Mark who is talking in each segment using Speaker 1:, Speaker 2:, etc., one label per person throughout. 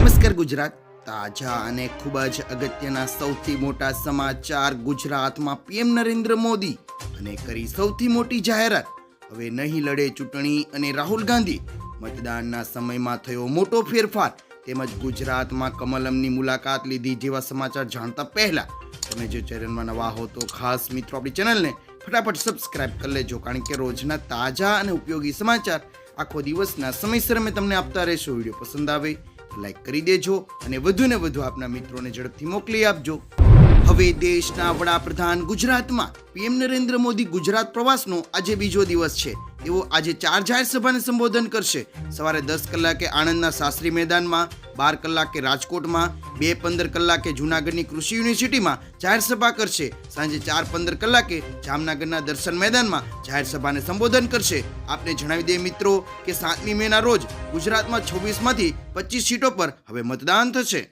Speaker 1: નમસ્કાર ગુજરાત. તાજા અને ખૂબ જ અગત્યના સૌથી મોટા સમાચાર ગુજરાતમાં પીએમ નરેન્દ્ર મોદી અને કરી સૌથી મોટી જાહેરાત. હવે નહીં લડે ચૂંટણી અને રાહુલ ગાંધી. મતદાનના સમયમાં થયો મોટો ફેરફાર. તેમજ ગુજરાતમાં કમલમની મુલાકાત લીધી જેવા સમાચાર જાણતા પહેલા તમે જો ચેનલમાં નવા હો તો ખાસ મિત્રો આપણી ચેનલને ફટાફટ સબસ્ક્રાઇબ કરી લેજો, કારણ કે રોજના તાજા અને ઉપયોગી સમાચાર આખો દિવસના સમયસર અમે તમને આપતા રહેશું. વીડિયો પસંદ આવે લાઈક કરી દેજો અને વધુ ને વધુ આપના મિત્રોને ઝડપથી મોકલી આપજો. હવે દેશના વડાપ્રધાન ગુજરાતમાં પીએમ નરેન્દ્ર મોદી ગુજરાત પ્રવાસનો આજે બીજો દિવસ છે. તેઓ આજે ચાર જાહેર સભાને સંબોધન કરશે. સવારે દસ કલાકે આણંદના શાસ્ત્રી મેદાનમાં, બાર કલાકે રાજકોટમાં, બે પંદર કલાકે જૂનાગઢની કૃષિ યુનિવર્સિટીમાં જાહેર સભા કરશે. સાંજે ચાર પંદર કલાકે જામનગરના દર્શન મેદાનમાં જાહેર સભાને સંબોધન કરશે. આપને જણાવી દઈએ મિત્રો કે સાતમી મેના રોજ ગુજરાતમાં છવ્વીસમાંથી પચીસ સીટો પર હવે મતદાન થશે.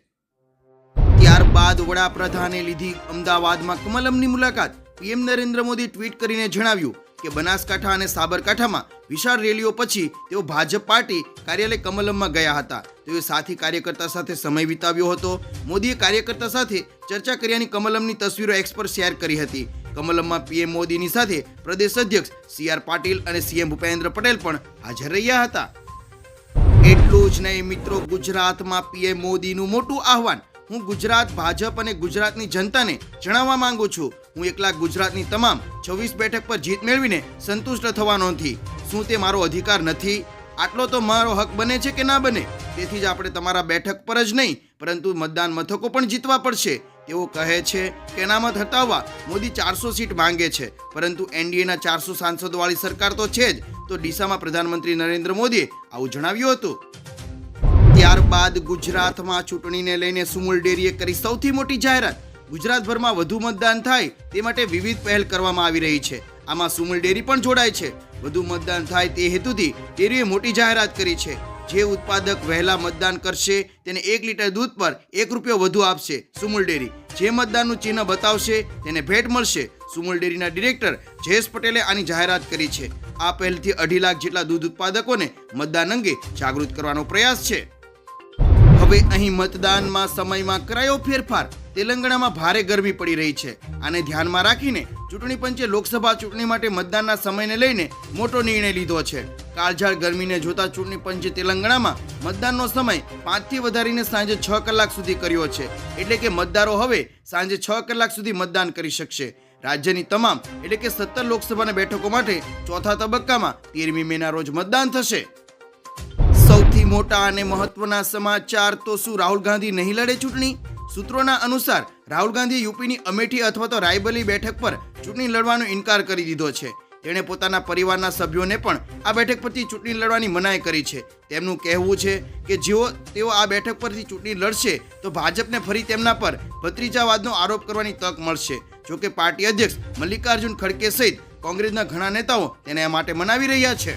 Speaker 1: ત્યારબાદ વડાપ્રધાને લીધી અમદાવાદમાં કમલમની મુલાકાત. પીએમ નરેન્દ્ર મોદી ટ્વીટ કરીને જણાવ્યું કે બનાસકાંઠા અને સાબરકાંઠામાં વિશાળ રેલીઓ પછી તેઓ ભાજપ પાર્ટી કાર્યાલય કમલમમાં ગયા હતા. તેઓએ સાથી કાર્યકર્તા સાથે સમય વિતાવ્યો હતો. મોદીએ કાર્યકર્તા સાથે ચર્ચા કર્યાની કમલમની તસવીરો એક્સ પર શેર કરી હતી. કમલમમાં પીએમ મોદીની સાથે પ્રદેશ અધ્યક્ષ સી આર પાટીલ અને સીએમ ભૂપેન્દ્ર પટેલ પણ હાજર રહ્યા હતા. એટલું જ નહીં મિત્રો, ગુજરાતમાં પીએમ મોદીનું મોટું આહવાન હું ગુજરાત, ભાજપ અને ગુજરાતની જનતાને જણાવવા માંગુ છું. હું એકલા ગુજરાતની તમામ છવ્વીસ બેઠક પર જીત મેળવીને સંતુષ્ટ થવાનો નથી. શું તે મારો અધિકાર નથી? આટલો તો મારો હક બને છે કે ના બને? તેથી જ આપણે તમારા બેઠક પર જ નહીં, પરંતુ મતદાન મથકો પણ જીતવા પડશે. તેઓ કહે છે કે અનામત હટાવવા મોદી ચારસો સીટ માંગે છે, પરંતુ એનડીએના ચારસો સાંસદોવાળી સરકાર તો છે જ. તો ડીસામાં પ્રધાનમંત્રી નરેન્દ્ર મોદીએ આવું જણાવ્યું હતું. ત્યારબાદ ગુજરાતમાં ચૂંટણીને લઈને સુમુલ ડેરીએ કરી સૌથી મોટી જાહેરાત. ગુજરાતભરમાં વધુ મતદાન થાય તે માટે વિવિધ પહેલ કરવામાં આવી રહી છે. આમાં સુમુલ ડેરી પણ જોડાય છે. વધુ મતદાન થાય તે હેતુથી ડેરીએ મોટી જાહેરાત કરી છે. જે ઉત્પાદક વહેલા મતદાન કરશે તેને એક લીટર દૂધ પર એક રૂપિયો વધુ આપશે સુમુલ ડેરી. જે મતદાનનું ચિહ્ન બતાવશે તેને ભેટ મળશે. સુમુલ ડેરીના ડિરેક્ટર જયેશ પટેલે આની જાહેરાત કરી છે. આ પહેલથી અઢી લાખ જેટલા દૂધ ઉત્પાદકોને મતદાન અંગે જાગૃત કરવાનો પ્રયાસ છે. હવે અહીં મતદાનમાં સમયમાં કરાયો ફેરફાર. તેલંગાણામાં ભારે ગરમી પડી રહી છે. આને ધ્યાનમાં રાખીને ચૂંટણી પંચે લોકસભા ચૂંટણી માટે મતદાનના સમયને લઈને મોટો નિર્ણય લીધો છે. કાળઝાળ ગરમીને જોતા ચૂંટણી પંચે તેલંગાણામાં મતદાનનો સમય પાંચથી વધારીને સાંજે છ કલાક સુધી કર્યો છે. એટલે કે મતદારો હવે સાંજે છ કલાક સુધી મતદાન કરી શકશે. રાજ્યની તમામ એટલે કે સત્તર લોકસભાના બેઠકો માટે ચોથા તબક્કામાં તેરમી મેના રોજ મતદાન થશે. સૌથી મોટા અને મહત્વના સમાચાર તો શું? રાહુલ ગાંધી નહીં લડે ચૂંટણી? સૂત્રોના અનુસાર, રાહુલ ગાંધી યુપીની અમેઠી અથવા તો રાયબલી બેઠક પર ચૂંટણી લડવાનો ઇનકાર કરી દીધો છે. તેણે પોતાના પરિવારના સભ્યોને પણ આ બેઠક પરથી ચૂંટણી લડવાની મનાઈ કરી છે. તેમનું કહેવું છે કે જેઓ, તેઓ આ બેઠક પરથી ચૂંટણી લડશે તો ભાજપને ફરી તેમના પર ભત્રીજાવાદનો આરોપ કરવાની તક મળશે. જોકે પાર્ટી અધ્યક્ષ મલ્લિકાર્જુન ખડકે સહિત કોંગ્રેસના ઘણા નેતાઓ તેને માટે મનાવી રહ્યા છે.